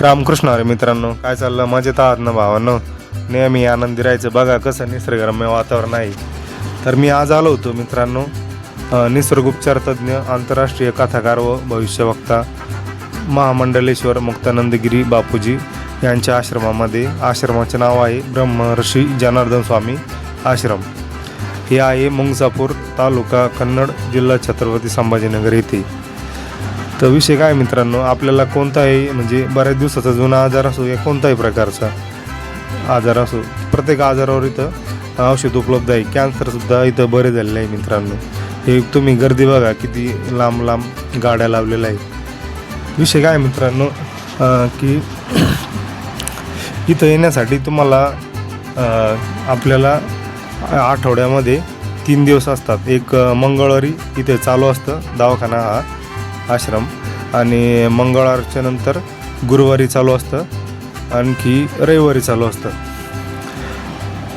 रामकृष्ण अरे मित्रांनो काय चाललं? मजेत आहात ना भावांनो? नेहमी आनंदी राहायचं. बघा कसं निसर्गरम्य वातावरण आहे. तर मी आज आलो होतो मित्रांनो निसर्गोपचार तज्ज्ञ आंतरराष्ट्रीय कथाकार व भविष्यवक्ता महामंडलेश्वर मुक्तानंदगिरी बापूजी यांच्या आश्रमामध्ये. आश्रमाचे नाव आहे ब्रह्मर्षी जनार्दन स्वामी आश्रम. हे आहे मुंगसापूर तालुका कन्नड जिल्हा छत्रपती संभाजीनगर येथे. तर विषय काय मित्रांनो? आपल्याला कोणताही म्हणजे बऱ्याच दिवसाचा जुना आजार असो या कोणताही प्रकारचा आजार असो प्रत्येक आजारावर इथं औषध उपलब्ध आहे. कॅन्सरसुद्धा इथं बरे झालेलं आहे मित्रांनो. हे तुम्ही गर्दी बघा किती लांब लांब गाड्या लावलेल्या आहेत. विषय काय मित्रांनो? की इथं येण्यासाठी तुम्हाला आपल्याला आठवड्यामध्ये तीन दिवस असतात. एक मंगळवारी इथे चालू असतं दवाखाना हा आश्रम. आणि मंगळवारच्या नंतर गुरुवारी चालू असतं. आणखी रविवारी चालू असतं.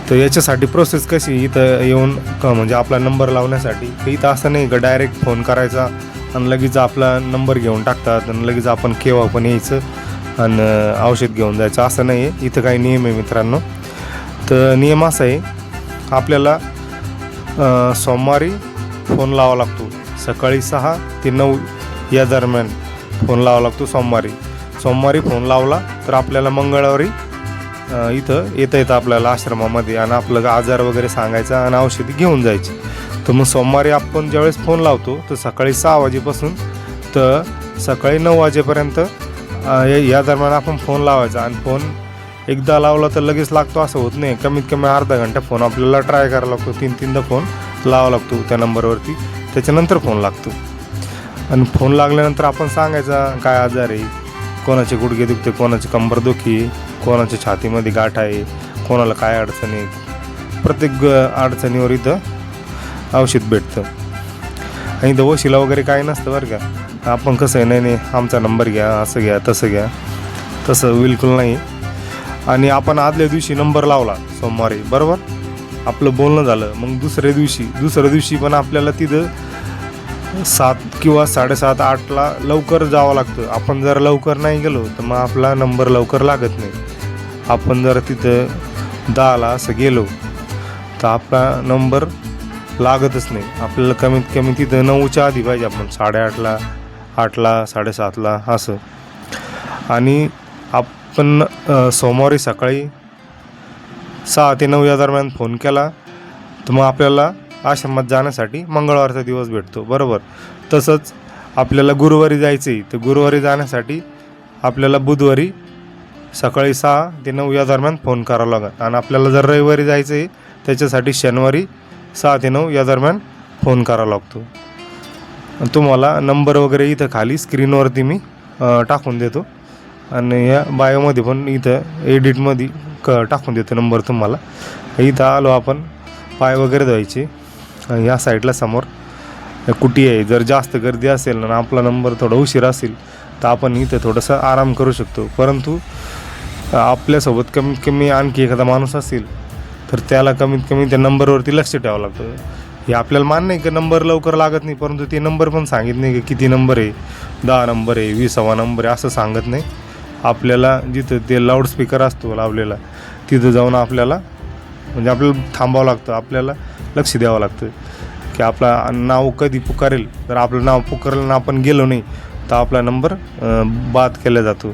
तर याच्यासाठी प्रोसेस कशी इथं येऊन क म्हणजे आपला नंबर लावण्यासाठी. तर इथं असं नाही का डायरेक्ट फोन करायचा आणि लगेच आपला नंबर घेऊन टाकतात आणि लगेच आपण केव्हा पण यायचं आणि औषध घेऊन जायचं. असं नाही आहे. इथं काही नियम आहे मित्रांनो. तर नियम असा आहे आपल्याला सोमवारी फोन लावा लागतो. सकाळी सहा ते नऊ या दरम्यान. फोन लावा लागतो सोमवारी. सोमवारी फोन लावला तर आपल्याला मंगळवारी इथं येता येतं आपल्याला आश्रमामध्ये आणि आपलं आजार वगैरे सांगायचा आणि औषधी घेऊन जायची. तर मग सोमवारी आपण ज्यावेळेस फोन लावतो तर सकाळी सहा वाजेपासून तर सकाळी नऊ वाजेपर्यंत या या दरम्यान आपण फोन लावायचा आणि फोन एकदा लावला तर लगेच लागतो असं होत नाही. कमीत कमी अर्धा घंटा फोन आपल्याला ट्राय करावा लागतो. तीन तीनदा फोन लावा लागतो त्या नंबरवरती त्याच्यानंतर फोन लागतो. आणि फोन लागल्यानंतर आपण सांगायचा काय आजार आहे? कोणाचे गुडघे दुखते कोणाची कंबर दुखी कोणाच्या छातीमध्ये गाठ आहे कोणाला काय अडचण आहे? प्रत्येक अडचणीवर इथं औषध भेटतं. आणि इथं वशिला वगैरे काय नसतं बरं का. आपण कसं आहे नाही नाही आमचा नंबर घ्या असं घ्या तसं घ्या. तसं बिलकुल नाही. आणि आपण आदल्या दिवशी नंबर लावला सोमवारी बरोबर? आपलं बोलणं झालं मग दुसऱ्या दिवशी दुसऱ्या दिवशी पण आपल्याला तिथं सात किंवा साडेसात आठला लवकर जावं लागतं. आपण जर लवकर नाही गेलो तर मग आपला नंबर लवकर लागत नाही. आपण जर तिथं दहाला असं गेलो तर आपला नंबर लागतच नाही. आपल्याला कमीत कमी तिथं नऊच्या आधी पाहिजे आपण. साडेआठला आठला साडेसातला असं. आणि आपण सोमवारी सकाळी सहा ते नऊ या दरम्यान फोन केला तर मग आपल्याला आश्रमात जाण्यासाठी मंगळवारचा दिवस भेटतो. बरोबर? तसंच आपल्याला गुरुवारी जायचं आहे तर गुरुवारी जाण्यासाठी आपल्याला बुधवारी सकाळी सहा ते नऊ या दरम्यान फोन करावा लागेल. आणि आपल्याला जर रविवारी जायचं आहे त्याच्यासाठी शनिवारी सहा ते नऊ या दरम्यान फोन करावा लागतो. तुम्हाला नंबर वगैरे इथं खाली स्क्रीनवरती मी टाकून देतो. आणि या बायोमध्ये पण इथं एडिटमध्ये क टाकून देतो नंबर तुम्हाला. इथं आलो आपण पाय वगैरे धुवायचे. या साईडला समोर. कुटी आहे? जर जास्त गर्दी असेल ना आपला नंबर थोडा उशीर असेल तर आपण इथं थोडंसं आराम करू शकतो. परंतु आपल्यासोबत कमीत कमी आणखी एखादा माणूस असेल तर त्याला कमीत कमी त्या नंबरवरती लक्ष ठेवावं लागतं. हे आपल्याला मान्य आहे की नंबर लवकर लागत नाही परंतु ते नंबर पण सांगित नाही की किती नंबर आहे. दहा नंबर आहे वीसावा नंबर आहे असं सांगत नाही. आपल्याला जिथं ते लाऊडस्पीकर असतो लावलेला तिथं जाऊन आपल्याला म्हणजे आपल्याला थांबावं लागतं. आपल्याला लक्ष द्यावं लागतं की आपला नाव कधी पुकारेल जर आपलं नाव पुकारलं ना आपण गेलो नाही तर आपला नंबर बाद केला जातो.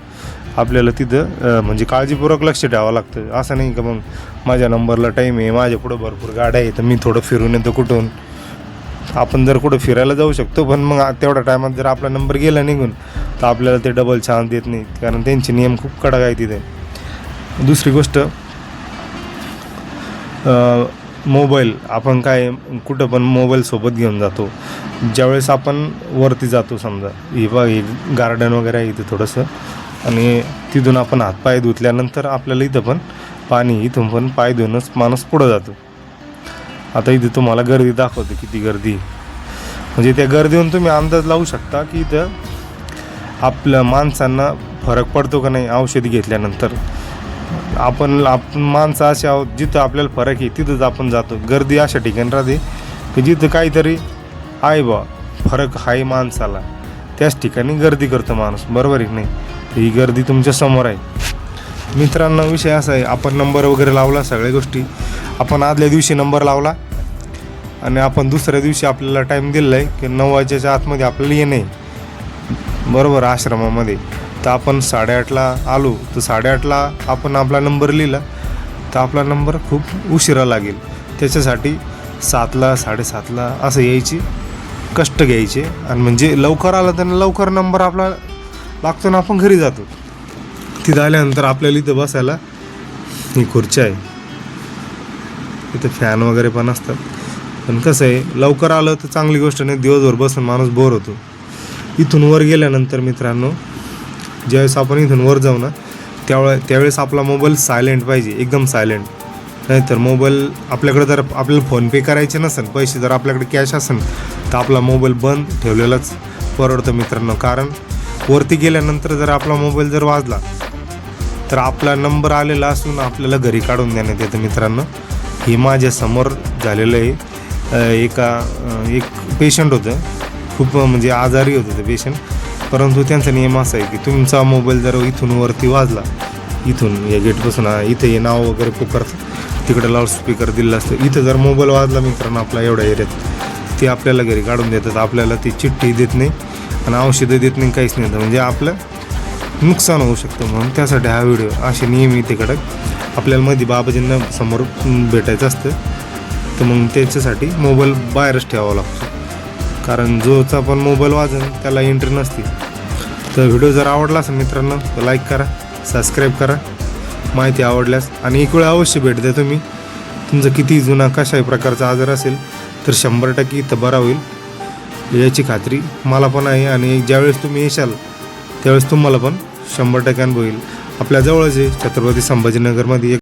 आपल्याला तिथं म्हणजे काळजीपूर्वक लक्ष द्यावं लागतं असं नाही का मग माझ्या नंबरला टाईम आहे माझ्या पुढं भरपूर गाड्या आहे तर मी थोडं फिरून येतो कुठून. आपण जर कुठं फिरायला जाऊ शकतो पण मग तेवढ्या टायमात जर आपला नंबर गेला निघून तर आपल्याला ते डबल चान्स देत नाही कारण त्यांचे नियम खूप कडक आहे तिथे. दुसरी गोष्ट मोबाईल आपण काय कुठं पण मोबाईलसोबत घेऊन जातो. ज्यावेळेस आपण वरती जातो समजा हे बघ ही गार्डन वगैरे आहे इथं थोडंसं आणि तिथून आपण हातपाय धुतल्यानंतर आपल्याला इथं पण पाणी इथून पण पाय धुवूनच माणूस पुढं जातो. आता इथे तुम्हाला गर्दी दाखवते किती गर्दी. म्हणजे त्या गर्दीहून तुम्ही अंदाज लावू शकता की इथं आपल्या माणसांना फरक पडतो का नाही औषधी घेतल्यानंतर. आपण आपण माणसं असे आहोत जिथं आपल्याला फरक आहे तिथंच आपण जातो. गर्दी अशा ठिकाणी राहते की जिथं काहीतरी आहे बा फरक आहे माणसाला. त्याच ठिकाणी गर्दी करतो माणूस बरोबर आहे नाही? ही गर्दी तुमच्यासमोर आहे. मित्रांनो विषय असा आहे आपण नंबर वगैरे लावला सगळ्या गोष्टी. आपण आदल्या दिवशी नंबर लावला आणि आपण दुसऱ्या दिवशी आपल्याला टाईम दिलेला आहे की नऊ वाजेच्या आतमध्ये आपल्याला येणे आहे. बरोबर आश्रमामध्ये. तर आपण साडेआठला आलो. तर साडेआठला आपण आपला नंबर लिहिला. तर आपला नंबर खूप उशिरा लागेल. त्याच्यासाठी सातला साडेसातला असं यायची कष्ट घ्यायचे. आणि म्हणजे लवकर आलं तर लवकर नंबर आपला लागतो ना आपण घरी जातो. तिथं आल्यानंतर आपल्याला इथं बसायला ही खुर्ची आहे. इथं फॅन वगैरे पण असतात. पण कसं आहे लवकर आलं तर चांगली गोष्ट नाही. दिवसभर बसून माणूस बोर होतो. इथून वर गेल्यानंतर मित्रांनो ज्यावेळेस आपण इथून वर जाऊ ना त्यावेळे त्यावेळेस आपला मोबाईल सायलेंट पाहिजे एकदम सायलेंट नाहीतर मोबाईल आपल्याकडे जर आपल्याला फोनपे करायचे नसेल पैसे जर आपल्याकडे कॅश असेल तर आपला मोबाईल बंद ठेवलेलाच परवडतं मित्रांनो. कारण वरती गेल्यानंतर जर आपला मोबाईल जर वाजला तर आपला नंबर आलेला असून आपल्याला घरी काढून देण्यात येतं मित्रांनो. हे माझ्यासमोर झालेलं आहे. एका एक पेशंट होतं. खूप म्हणजे आजारी होतं ते पेशंट परंतु त्यांचा नियम असा आहे की तुमचा मोबाईल जर इथून वरती वाजला इथून या गेटपासून इथे हे नाव वगैरे पुकारतं तिकडे लाऊडस्पीकर दिलं असतं. इथं जर मोबाईल वाजला मित्रांनो आपला एवढ्या एरियात ते आपल्याला घरी काढून देतात. आपल्याला ती चिठ्ठी देत नाही आणि औषधं देत नाही काहीच नाही. म्हणजे आपलं नुकसान होऊ शकतं म्हणून त्यासाठी हा व्हिडिओ असे नियमित कडक आपल्याला मध्ये बाबाजींना समोर भेटायचं असतं. तर मग त्याच्यासाठी मोबाईल बाहेरच ठेवावा लागतो. कारण जोचा पण मोबाईल वाजन त्याला एंट्री नसते. तर व्हिडिओ जर आवडला असेल मित्रांनो तर लाईक करा सबस्क्राईब करा. माहिती आवडल्यास. आणि एक वेळ अवश्य भेट द्या तुम्ही. तुमचा किती जुना कशाही प्रकारचा आजार असेल तर शंभर टक्के इथं बरा होईल. याची खात्री मला पण आहे. आणि ज्यावेळेस तुम्ही येशाल त्यावेळेस तुम्हाला पण शंभर टक्के अनुभव येईल. आपल्या जवळच आहे छत्रपती संभाजीनगरमध्ये एक